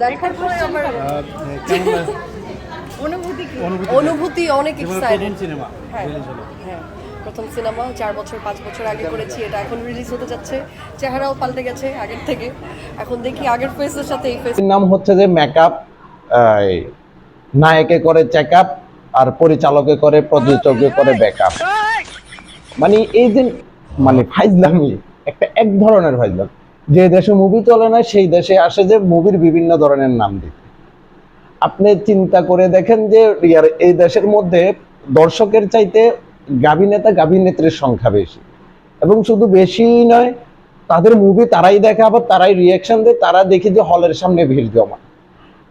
দেখার পরে আমার? অনুভূতি কি? অনুভূতি অনুভূতি অনেক এক্সাইটেড প্রথম সিনেমা হ্যাঁ হ্যাঁ। প্রথম সিনেমা চার বছর পাঁচ বছর আগে করেছি এটা এখন রিলিজ হতে যাচ্ছে। চেহারাও পাল্টে গেছে আগের থেকে। এখন দেখি আগের ফেসের সাথে এই ফেসের নাম হচ্ছে যে মেকআপ নায়কে করে চেক আপ আর পরিচালকে করে প্রযোজকে করে ব্যাকআপ মানে এই যে মানে ফাইজলামি একটা এক ধরনের ফাইজলাম। যে দেশে মুভি চলে না, সেই দেশে আসে যে মুভির বিভিন্ন ধরনের নাম দিতে আপনি চিন্তা করে দেখেন যে এই দেশের মধ্যে দর্শকের চাইতে গাভী নেতা গাভী নেত্রীর সংখ্যা বেশি। এবং শুধু বেশি নয়, তাদের মুভি তারাই দেখে, আবার তারাই রিয়াকশন দেয়, তারা দেখি যে হলের সামনে ভিড় জমা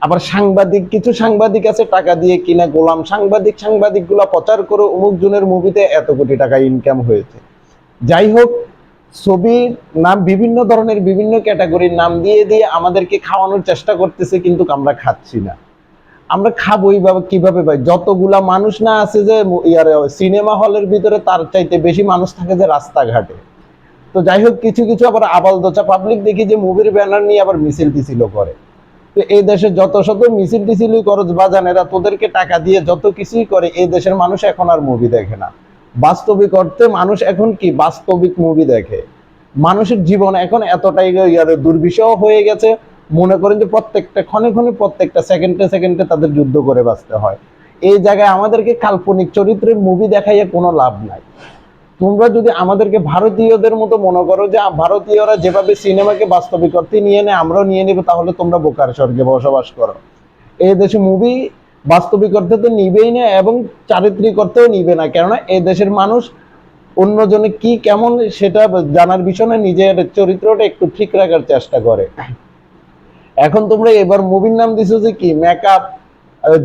আবার সাংবাদিক, কিছু সাংবাদিক আছে টাকা দিয়ে কিনা গোলাম। সাংবাদিক, সাংবাদিকগুলো প্রচার করে অমুক জনের মুভিতে এত কোটি টাকা ইনকাম হয়েছে। যাই হোক ছবির নাম বিভিন্ন ধরনের বিভিন্ন ক্যাটাগরির নাম দিয়ে দিয়ে আমাদেরকে খাওয়ানোর চেষ্টা করতেছে, কিন্তু আমরা খাচ্ছি না। আমরা খাবোই বা কীভাবে ভাই? যতগুলা মানুষ না আছে যে ইয়ারে সিনেমা হলের ভিতরে তার চাইতে বেশি মানুষ থাকে যে রাস্তাঘাটে। তো যাই হোক, কিছু কিছু আবার আবাল দোচা পাবলিক দেখি যে মুভির ব্যানার নিয়ে আবার মিছিল টিছিল করে। তো এই দেশে যত শত মিছিল টিছিলই করো বাজানেরা তোদেরকে টাকা দিয়ে যত কিছুই করে, এই দেশের মানুষ এখন আর মুভি দেখে না। বাস্তবিক অর্থে মানুষ এখন কি বাস্তবিক মুভি দেখে? মানুষের জীবন এখন এতটাই দুর্বিষহ হয়ে গেছে। মনে করেন যে প্রত্যেকটা ক্ষণে ক্ষণে প্রত্যেকটা সেকেন্ডে সেকেন্ডে তাদের যুদ্ধ করে বাঁচতে হয়। এই জায়গায় আমাদেরকে কাল্পনিক চরিত্রের মুভি দেখাইয়ে কোনো লাভ নাই। তোমরা যদি আমাদেরকে ভারতীয়দের মতো মনে করো যে ভারতীয়রা যেভাবে সিনেমাকে বাস্তবিক অর্থে নিয়ে নেয়, আমরাও নিয়ে নেব, তাহলে তোমরা বোকার স্বর্গে বসবাস করো। এই দেশে মুভি বাস্তবিক অর্থে তো নিবেই না এবং চারিত্রিক অর্থেও নিবে না। কেননা এই দেশের মানুষ অন্যজনে কি কেমন সেটা জানার বিষয়ে নিজের চরিত্রটা একটু ঠিক রাখার চেষ্টা করে। এখন তোমরা এবার মুভির নাম দিছো যে কি? মেকআপ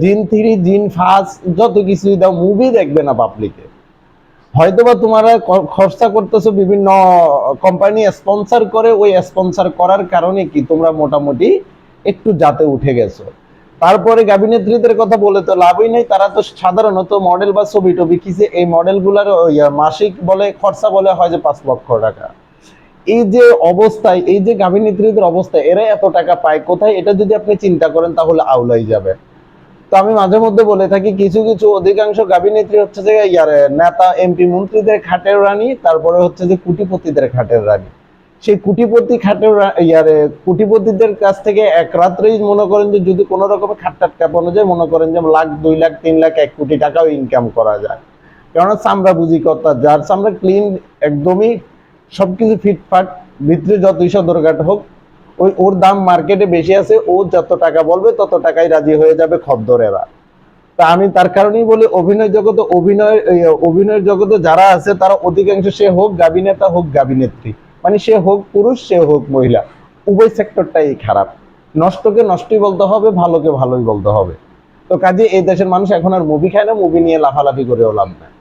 জিন থ্রি জিন ফাস্ট যত কিছুই দাও মুভি দেখবে না পাবলিকে হয়তোবা তোমরা খরচা করতেছো বিভিন্ন কোম্পানি স্পন্সর করে, ওই স্পন্সর করার কারণে কি তোমরা মোটামুটি একটু যাতে উঠে গেছো। তারপরে গাবিনেত্রীদের কথা বলে তো লাভই নেই, তারা তো সাধারণত মডেল বা ছবি টবি কিসে এই মডেলগুলোর মাসিক বলে, খরচা বলে হয় যে পাঁচ লক্ষ টাকা। এই যে অবস্থায়, এই যে গাভিনেত্রীদের অবস্থা, এরা এত টাকা পায়, কোথায়? এটা যদি আপনি চিন্তা করেন, তাহলে আউলাই যাবে। তো আমি মাঝে মধ্যে বলে থাকি, কিছু কিছু অধিকাংশ গাভিনেত্রী হচ্ছে যে ইয়ার নেতা, এমপি, মন্ত্রীদের খাটের রানী, তারপরে হচ্ছে যে কুটিপতিদের খাটের রানী। সেই কুটিপতি খাটের ইয়ারে কুটিপতিদের কাছ থেকে এক রাত্রেই মনে করেন যে যদি কোনো রকমের খাট টাট কাঁপানো যায়, মনে করেন যে লাখ, দুই লাখ, তিন লাখ, এক কোটি টাকাও ইনকাম করা যায়। কেননা চামড়া বুঝি কথা, যার চামড়া ক্লিন একদমই সবকিছু ফিটফাট, ভিতরে যত যতই দরকার হোক, ওই ওর দাম মার্কেটে বেশি আছে, ও যত টাকা বলবে তত টাকাই রাজি হয়ে যাবে খদ্দরেরা। তা আমি তার কারণেই বলি, অভিনয় জগতে অভিনয় এই অভিনয়ের জগতে যারা আছে, তারা অধিকাংশ সে হোক গাবিনেতা হোক গাবিনেত্রী মানে সে হোক পুরুষ, সে হোক মহিলা, উভয় সেক্টরটাই খারাপ। নষ্টকে নষ্টই বলতে হবে, ভালোকে ভালোই বলতে হবে। তো কাজে এই দেশের মানুষ এখন আর মুভি খায় না মুভি নিয়ে লাফালাফি করেও লাভ নাই।